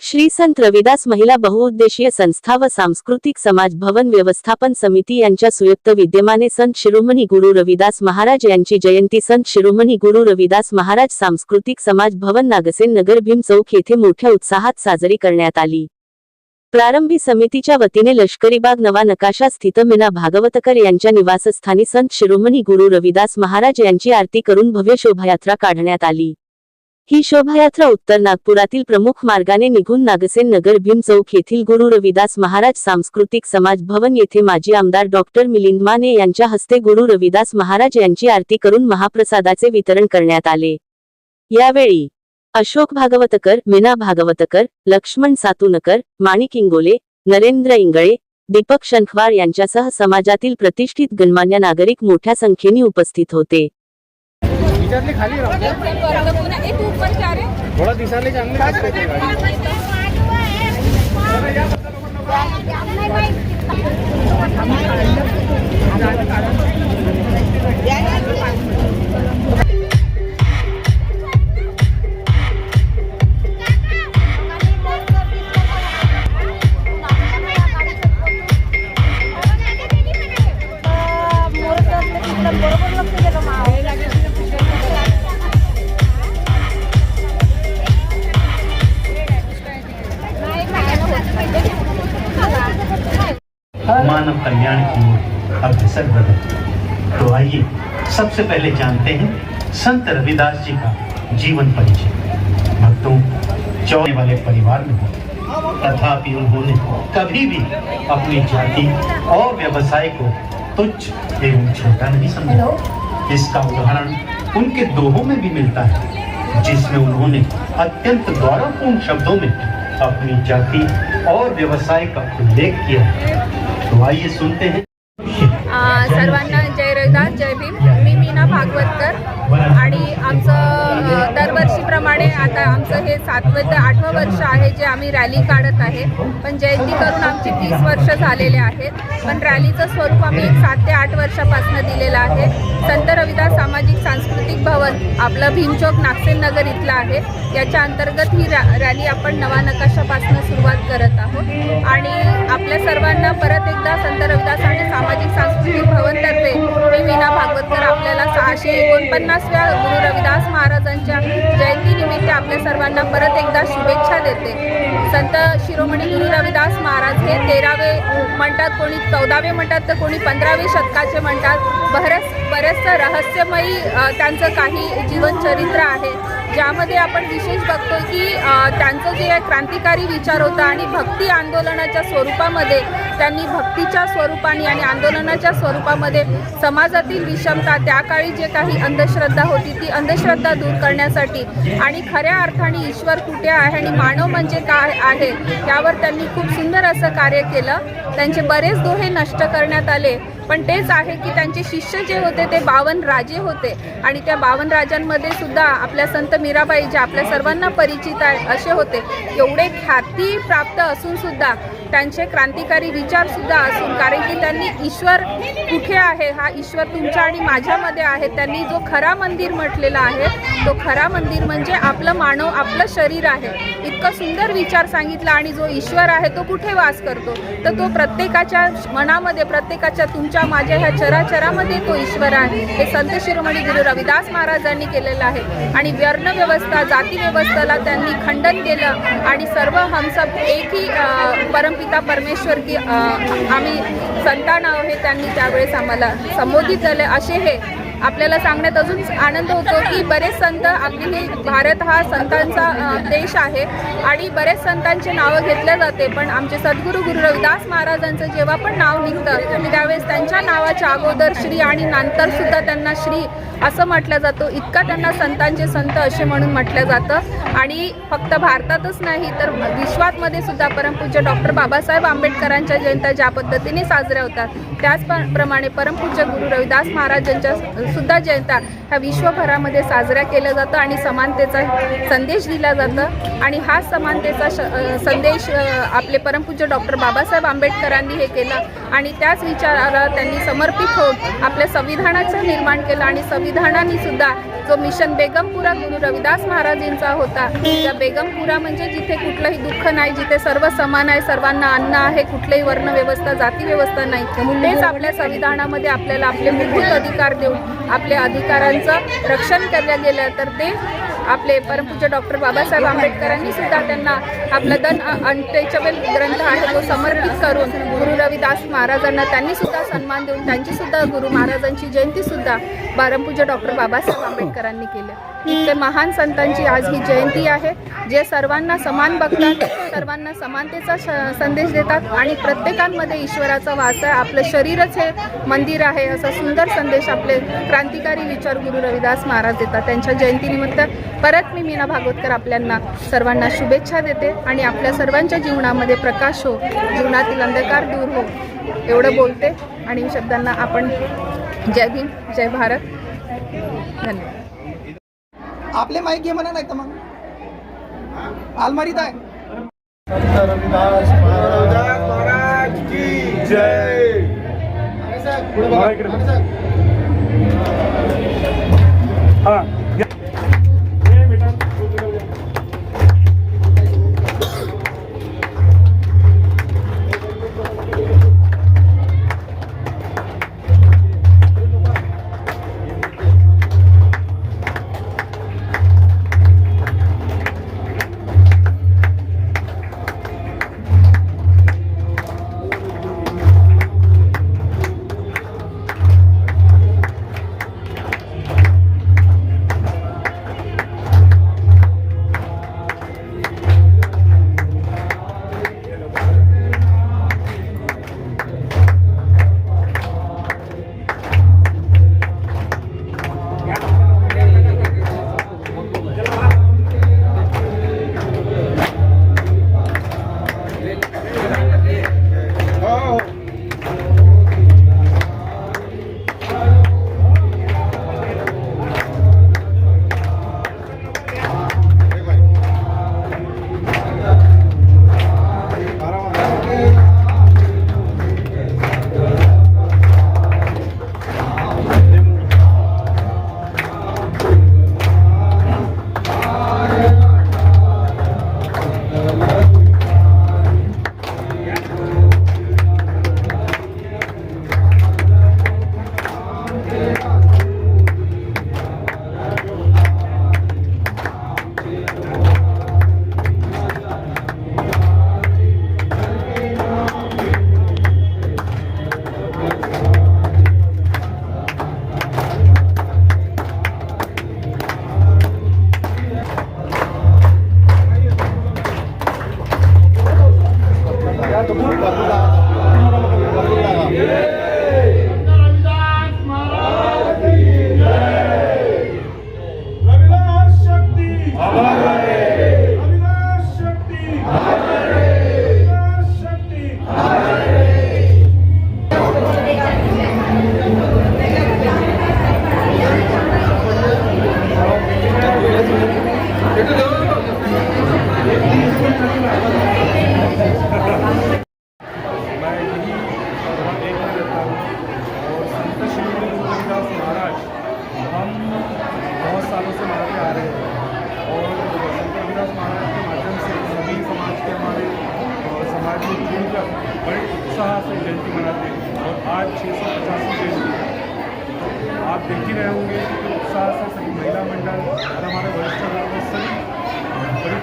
श्री संत रविदास महिला बहुउद्देशीय संस्था व सांस्कृतिक समाज भवन व्यवस्थापन समिती यांच्या संयुक्त विद्यमाने संत शिरोमणी गुरु रविदास महाराज यांची जयंती संत शिरोमणी गुरु रविदास महाराज सांस्कृतिक समाज भवन नागसेन नगर भीम चौक येथे मोठ्या उत्साहात साजरी करण्यात आली. प्रारंभी समितीच्या वतीने लष्करीबाग नवा नकाशा स्थित मीना भागवतकर यांच्या निवासस्थानी संत शिरोमणी गुरु रविदास महाराज यांची आरती करून भव्य शोभायात्रा काढण्यात आली. ही शोभायात्रा उत्तर नागपुरातील प्रमुख मार्गाने निघून नागसेन नगर भीम चौक येथील गुरु रविदास महाराज सांस्कृतिक समाज भवन येथे माजी आमदार डॉक्टर मिलिंद माने यांच्या हस्ते गुरु रविदास महाराज यांची आरती करून महाप्रसादाचे वितरण करण्यात आले. यावेळी अशोक भागवतकर मीना भागवतकर लक्ष्मण सातुनकर माणिक इंगोले नरेंद्र इंगळे दीपक शंखवार यांच्यासह समाजातील प्रतिष्ठित गणमान्य नागरिक मोठ्या संख्येने उपस्थित होते. विचारली खाली राहते थोडा दिसायला चांगली दिसते ती गाडी. कल्याण की ओर अग्रसर बढ़े। तो आइए सबसे पहले जानते हैं संत रविदास जी का जीवन परिचय। भक्तों चौने वाले परिवार में हो तथापि उन्होंने कभी भी अपनी जाति और व्यवसाय को तुच्छ एवं छोटा नहीं समझा। इसका उदाहरण उनके दोहों में भी मिलता है जिसमें उन्होंने अत्यंत गौरवपूर्ण शब्दों में अपनी जाति और व्यवसाय का उल्लेख किया है। तो आइए सुनते हैं। सर्वांना जय रविदास जय भीम. मी मीना भागवतकर. आणि आमचं दरवर्षीप्रमाणे आता आमचं हे सातवं ते आठवं वर्ष आहे जे आम्ही रॅली काढत आहे. पण जयंती करून आमची तीस वर्ष झालेले आहेत. पण रॅलीचं स्वरूप आम्ही सात ते आठ वर्षापासून दिलेलं आहे. संत रविदास सामाजिक सांस्कृतिक भवन आपलं भीमचौक नागसेन नगर इथलं आहे. याच्या अंतर्गत ही रॅ रॅली आपण नवा नकाशापासून सुरुवात सहाशे एकोणपन्नासव्या गुरु रविदास महाराजांच्या जयंतीनिमित्त आपल्या सर्वांना परत एकदा शुभेच्छा देते. संत शिरोमणी गुरु रविदास महाराज हे तेरावे म्हणतात कोणी चौदावे म्हणतात तर कोणी पंधरावे शतकाचे म्हणतात. बरंच बरेचसं रहस्यमयी त्यांचं काही जीवनचरित्र आहे. ज्यामध्ये आपण विशेष बघतो की त्यांचं जे क्रांतिकारी विचार होता आणि भक्ती आंदोलनाच्या स्वरूपामध्ये त्यांनी भक्तीच्या स्वरूपाने आणि आंदोलनाच्या स्वरूपामध्ये समाजातील विषमता त्या काळी जे काही अंधश्रद्धा होती ती अंधश्रद्धा दूर करण्यासाठी आणि खऱ्या अर्थाने ईश्वर कुठे आहे आणि मानव म्हणजे काय आहे यावर त्यांनी खूप सुंदर असं कार्य केलं. त्यांचे बरेच दोहे नष्ट करण्यात आले. पण तेच आहे की त्यांचे शिष्य जे होते ते बावन राजे होते. आणि त्या बावन राजांमध्ये सुद्धा आपल्या संत मीराबाई जे आपल्या सर्वांना परिचित आहे असे होते. एवढे ख्याती प्राप्त असून सुद्धा त्यांचे क्रांतिकारी विचार सुद्धा असून कारण की त्यांनी ईश्वर कुठे आहे हा ईश्वर तुमच्या आणि माझ्यामध्ये आहे. त्यांनी जो खरा मंदिर म्हटलेला आहे तो खरा मंदिर म्हणजे आपलं मानव आपलं शरीर आहे. इतकं सुंदर विचार सांगितला आणि जो ईश्वर आहे तो कुठे वास करतो? तर तो प्रत्येकाच्या मनामध्ये प्रत्येकाच्या तुमच्या माझ्या ह्या चराचरामध्ये तो ईश्वर आहे. हे संत शिरोमणी गुरु रविदास महाराजांनी केलेलं आहे. आणि वर्ण व्यवस्था जाती व्यवस्थेला त्यांनी खंडन केलं आणि सर्व हमसब एकही परमपिता परमेश्वर की आम्ही संतान आहो हे त्यांनी त्यावेळेस आम्हाला संबोधित झाले. असे हे आपल्याला सांगण्यात अजून आनंद होतो की बरेच संत आपली ही भारत हा संतांचा देश आहे आणि बरेच संतांचे नावं घेतले जाते. पण आमचे सद्गुरू गुरु रविदास महाराजांचं जेव्हा पण नाव निघतं त्यावेळेस त्यांच्या नावाच्या अगोदर श्री आणि नंतर सुद्धा त्यांना श्री असं म्हटलं जातो. इतका त्यांना संतांचे संत असे म्हणून म्हटलं जातं. आणि फक्त भारतातच नाही तर विश्वातमध्ये सुद्धा परमपूज्य डॉक्टर बाबासाहेब आंबेडकरांच्या जयंत्या ज्या पद्धतीने साजऱ्या होतात त्याचप्रमाणे परमपूज्य गुरु रविदास महाराजांच्या सुद्धा जयंत्या ह्या विश्वभरामध्ये साजऱ्या केल्या जातं आणि समानतेचा संदेश दिला जातं. आणि हा समानतेचा संदेश आपले परमपूज्य डॉक्टर बाबासाहेब आंबेडकरांनी हे केला. आणि त्याच विचाराला त्यांनी समर्पित होऊन आपल्या संविधानाचं निर्माण केलं. आणि संविधानाने सुद्धा जो मिशन बेगमपुरा गुरु रविदास महाराजांचा होता त्या बेगमपुरा म्हणजे जिथे कुठलंही दुःख नाही जिथे सर्व समान आहे सर्वांना अन्न आहे कुठलीही वर्ण व्यवस्था जाती व्यवस्था नाही तेच आपल्या संविधानामध्ये आपल्याला आपले मूलभूत अधिकार देऊन आपल्या अधिकारांचं रक्षण केलं गेलं तर ते आपले परमपूज्य डॉक्टर बाबासाहेब आंबेडकरांनी सुद्धा त्यांना आपला दन अनटेचेबल ग्रंथ आहे तो समर्पित करून गुरु रविदास महाराजांना त्यांनी सुद्धा सन्मान देऊन त्यांची सुद्धा गुरु महाराजांची जयंती सुद्धा परमपूज्य डॉक्टर बाबासाहेब आंबेडकरांनी केली. इतके महान संतांची आज ही जयंती आहे जे सर्वांना समान बघतात सर्वांना समानतेचा संदेश देतात आणि प्रत्येकांमध्ये ईश्वराचा वास आहे. आपलं शरीरच हे मंदिर आहे असा सुंदर संदेश आपले क्रांतिकारी विचार गुरु रविदास महाराज देतात. त्यांच्या जयंतीनिमित्त परत मी मीना भागवतकर आपल्यांना सर्वांना शुभेच्छा देते आणि आपल्या सर्वांच्या जीवनामध्ये प्रकाश हो जीवनातील अंधकार दूर हो एवढं बोलते. आणि शब्दांना आपण जय भीम जय भारत. धन्यवाद. आपले माईक घे म्हणा नाही तर मग. आलमारीत आहे. रविदास महाराज की जय रविदास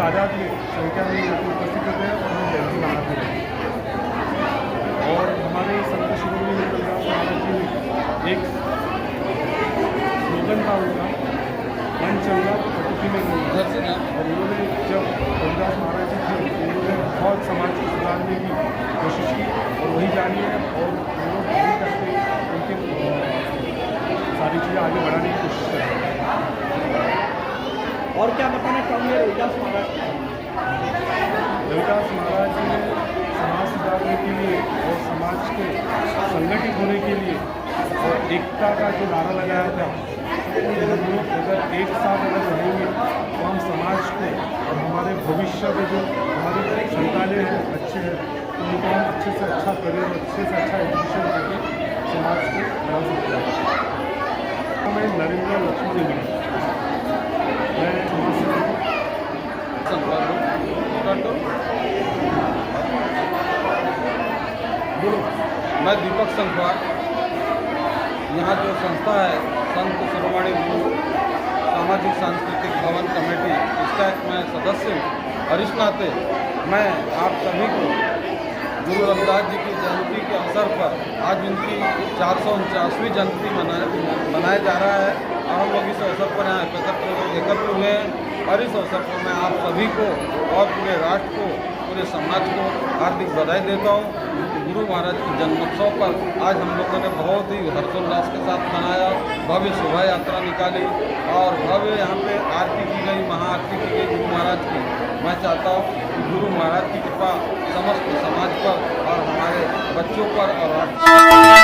तादाद में संख्या में उपस्थित होते हैं और हम जयंती मनाते हैं और हमारे संत शिरोमणि रविदास महाराज जी एक स्लोगन था उनका मन चंगा प्रकृति में और उन्होंने जब रविदास महाराज जी थे उन्होंने बहुत समाज को सुधारने की कोशिश की और वही जानी है और लोग करके उनके सारी चीज़ें आगे बढ़ाने की और क्या बताना चाहूँगे रविदास महाराज रविदास महाराज ने समाज सुधारने के लिए और समाज के संगठित होने के लिए और एकता का जो नारा लगाया था हम लोग अगर एक साथ अगर रहेंगे तो हम समाज को और हमारे भविष्य में जो हमारी संतानें हैं, अच्छे हैं तो उनको हम अच्छे से अच्छा करियर अच्छे से अच्छा एजुकेशन करके समाज को बना सकते हैं। मैं नरेंद्र लक्ष्मण देवी मैं समाज मैं दीपक संखवार यहाँ जो संस्था है, संत सर्वाणी गुरु सामाजिक सांस्कृतिक भवन कमेटी, इसका एक मैं सदस्य हूँ और इस नाते। मैं आप सभी को गुरु रविदास जी की जयंती के अवसर पर आज उनकी चार सौ उनचासवीं जयंती मनाया जा रहा है और हम लोग इस अवसर पर यहाँ एकत्र एकत्र हुए हैं और इस अवसर पर मैं आप सभी को और पूरे राष्ट्र को, पूरे समाज को हार्दिक बधाई देता हूँ। गुरु महाराज के जन्मोत्सव पर आज हम लोगों ने बहुत ही हर्षोल्लास के साथ मनाया, भव्य शोभा यात्रा निकाली और भव्य यहाँ पे आरती की गई, महाआरती की गई गुरु महाराज की। मैं चाहता हूँ गुरु महाराज की कृपा समस्त समाज पर बच्चों पर और